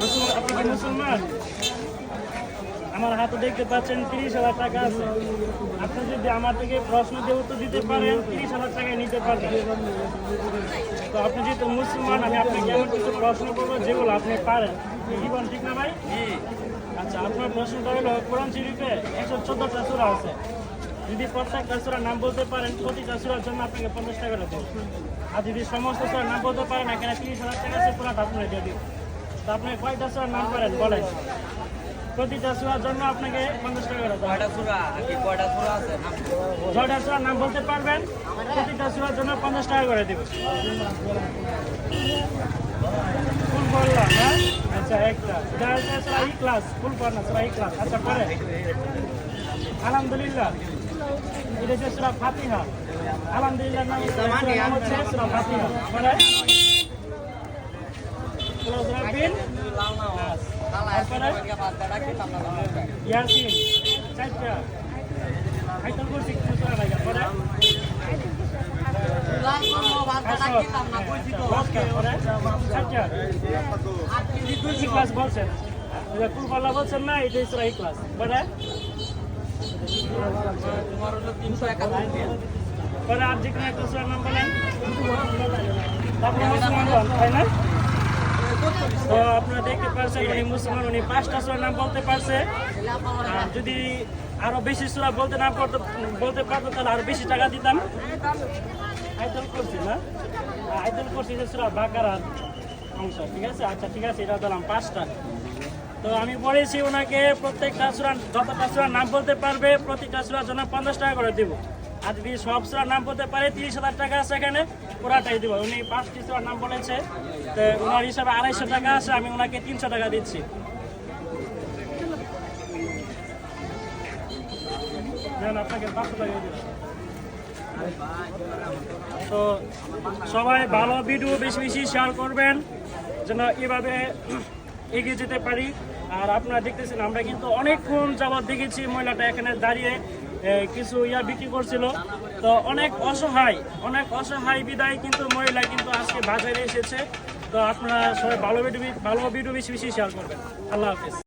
মুসলমান আপনি কি মুসলমান আমার হাতে দেখতে পাচ্ছেন তিরিশ হাজার টাকা আছে। আপনি যদি আমার থেকে প্রশ্ন দিয়ে উত্তর দিতে পারেন তিরিশ হাজার টাকায় নিতে পারবেন। তো আপনি যেহেতু মুসলমান আমি আপনাকে এমন কিছু প্রশ্ন করব যেগুলো আপনি পারেন। কি বলেন ঠিক না ভাই? আচ্ছা আপনার প্রশ্নটা হলো কোরআন শরীফে একশো চোদ্দটা সুরা আছে। যদি প্রত্যেকটা সুরার নাম বলতে পারেন প্রতিটা সুরার জন্য আপনাকে পঞ্চাশ টাকা দেবো। আর যদি সমস্ত নাম বলতে পারেন এখানে তিরিশ হাজার টাকা আছে পুরোটা আপনাকে দিয়ে আপনি কয়টা সুরার নাম করেন? বলেন। প্রতিটা সুরার জন্য আপনাকে পঞ্চাশ টাকা দেবো কয়টা সুরা কি কয়টা সুরা আছে? নাম ছয়টা সুরার নাম বলতে পারবেন প্রতিটা সুরার জন্য পঞ্চাশ টাকা করে দেবো। ফুল বললাম হ্যাঁ? আচ্ছা একটা এটা হচ্ছে ইখলাস ফুল পড় না সুরা ইখলাস আচ্ছা পরে। আলহামদুলিল্লাহ। এটা হচ্ছে সুরা ফাতিহা। আলহামদুলিল্লাহ নাম নাম হচ্ছে সুরা ফাতিহা। পরে সুরা সুরা বিন নাস। তারপরে ইয়াসিন চারটা আইতাল করছি কিছু সুরা লাগা পরে ক্লাস বলছেন। কুলপাল্লা বলছেন না, এটা ইসরা ক্লাস বলে? পরে আর তাই না? তো আপনারা দেখতে পাচ্ছেন উনি মুসলমান, উনি পাঁচটা সুরার নাম বলতে পারছে। যদি আরও বেশি সুরা বলতে না পারতো বলতে পারতো, তাহলে আরও বেশি টাকা দিতাম। আইতল করছি না? আইতল করছি যে সুরা বাকারার অংশ, ঠিক আছে? আচ্ছা ঠিক আছে, এটা দিলাম পাঁচটা। তো আমি বলেছি ওনাকে প্রত্যেকটা সুরার যতটা সুরার নাম বলতে পারবে, প্রতিটা সুরার জন্য পঞ্চাশ টাকা করে দিব। আর যদি সব সুরার নাম বলতে পারে, তিরিশ হাজার টাকা আছে এখানে। পুরাটাই দিব। উনি পাঁচটি সুরার নাম বলেছে। তো ওনার হিসাবে আড়াইশো টাকা আছে, আমি ওনাকে তিনশো টাকা দিচ্ছি। আপনাকে পাঁচশো টাকা দিলাম তো সবাই ভালো ভিডিও বেশি বেশি শেয়ার করবেন, যেন এভাবে এগিয়ে যেতে পারি। আর আপনারা দেখতেছেন, আমরা কিন্তু অনেকক্ষণ যাবৎ দেখেছি মহিলাটা এখানে দাঁড়িয়ে কিছু ইয়া বিক্রি করছিল। তো অনেক অসহায় অনেক অসহায় বিদায় কিন্তু মহিলা কিন্তু আজকে বাজারে এসেছে। তো আপনারা সবাই ভালো ভিডিও ভালো ভিডিও বেশি বেশি শেয়ার করবেন। আল্লাহ হাফিজ।